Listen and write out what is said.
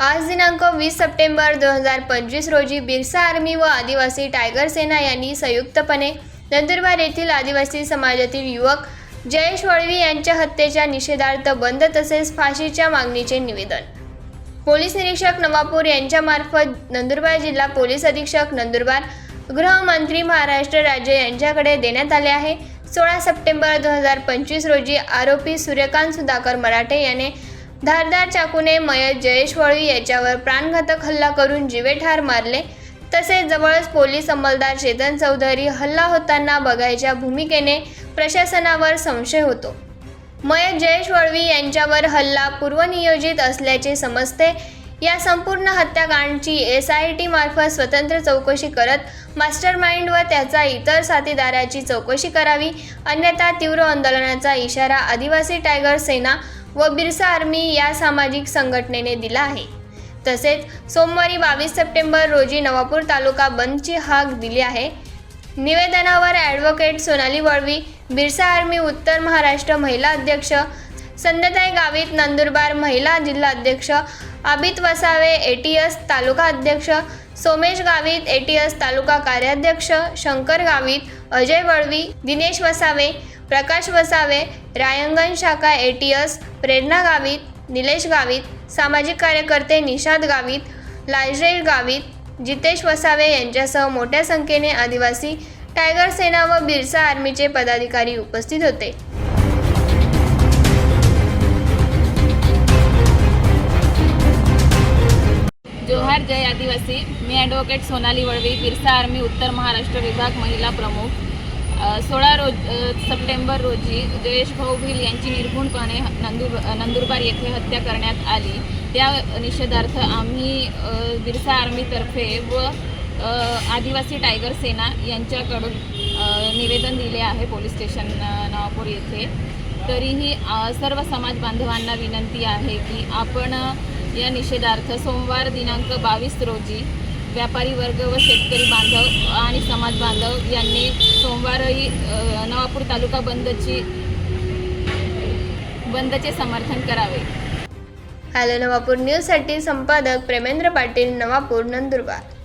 आज दिनांक वीस सप्टेंबर दोन हजार पंचवीस रोजी बिरसा आर्मी व आदिवासी टायगर सेना यांनी संयुक्तपणे नंदुरबार येथील आदिवासी समाजातील युवक जयेश वळवी यांच्या हत्येच्या निषेधार्थ बंद तसेच फाशीच्या मागणीचे निवेदन. पोलीस निरीक्षक नवापूर यांच्यामार्फत नंदुरबार जिल्हा पोलीस अधीक्षक नंदुरबार गृहमंत्री महाराष्ट्र राज्य यांच्याकडे देण्यात आले आहे. सोळा सप्टेंबर दोन हजार पंचवीस रोजी आरोपी सूर्यकांत सुधाकर मराठे याने धारदार चाकूने मयत जयेश वळवी याच्यावर प्राणघातक हल्ला करून जीवे ठार मारले. तसेच जवळच पोलीस अंमलदार चेतन चौधरी हल्ला होताना बघायच्या भूमिकेने प्रशासनावर संशय होतो. मयत जयेश वळवी यांच्यावर हल्ला पूर्वनियोजित असल्याचे समजते. या संपूर्ण हत्याकांडची एस आय टी मार्फत स्वतंत्र चौकशी करत मास्टर माइंड व त्याचा इतर साथीदाराची चौकशी करावी. अन्यथा तीव्र आंदोलनाचा इशारा आदिवासी टायगर सेना व बिरसा आर्मी या सामाजिक संघटनेने दिला आहे. तसेच सोमवारी बावीस सप्टेंबर रोजी नवापूर तालुका बंदची हाक दिली आहे. निवेदनावर ॲडव्होकेट सोनाली वळवी बिरसा आर्मी उत्तर महाराष्ट्र महिला अध्यक्ष संध्याताई गावित नंदुरबार महिला जिल्हा अध्यक्ष आबित वसावे एटीएस तालुका अध्यक्ष सोमेश गावित एटीएस तालुका कार्याध्यक्ष शंकर गावित अजय वळवी दिनेश वसावे प्रकाश वसावे रायंगण शाखा एटीएस प्रेरणा गावित निलेश गावित सामाजिक कार्यकर्ते निषाद गावित लाजरे गावित जितेश वसावे यांच्यासह मोठ्या संख्येने आदिवासी टायगर सेना व बिरसा आर्मीचे पदाधिकारी उपस्थित होते. जोहार जय आदिवासी. मी ॲडव्होकेट सोनाली वळवी बिरसा आर्मी उत्तर महाराष्ट्र विभाग महिला प्रमुख. सोळा रोज सप्टेंबर रोजी जयेश भाऊ भिल यांची निर्घुणपणे नंदुर नंदुरबार येथे हत्या करण्यात आली. त्या निषेधार्थ आम्ही बिरसा आर्मीतर्फे व आदिवासी टायगर सेना यांच्याकडून निवेदन दिले आहे पोलीस स्टेशन नवापूर येथे. तरीही सर्व समाज बांधवांना विनंती आहे की आपण या निषेधार्थ सोमवार दिनांक बावीस रोजी व्यापारी वर्ग व शेतकरी बांधव आणि समाज बांधव यांनी सोमवारही नवापूर तालुका बंदची बंदचे समर्थन करावे. हॅलो नवापूर न्यूजसाठी संपादक प्रेमेंद्र पाटील नवापूर नंदुरबार.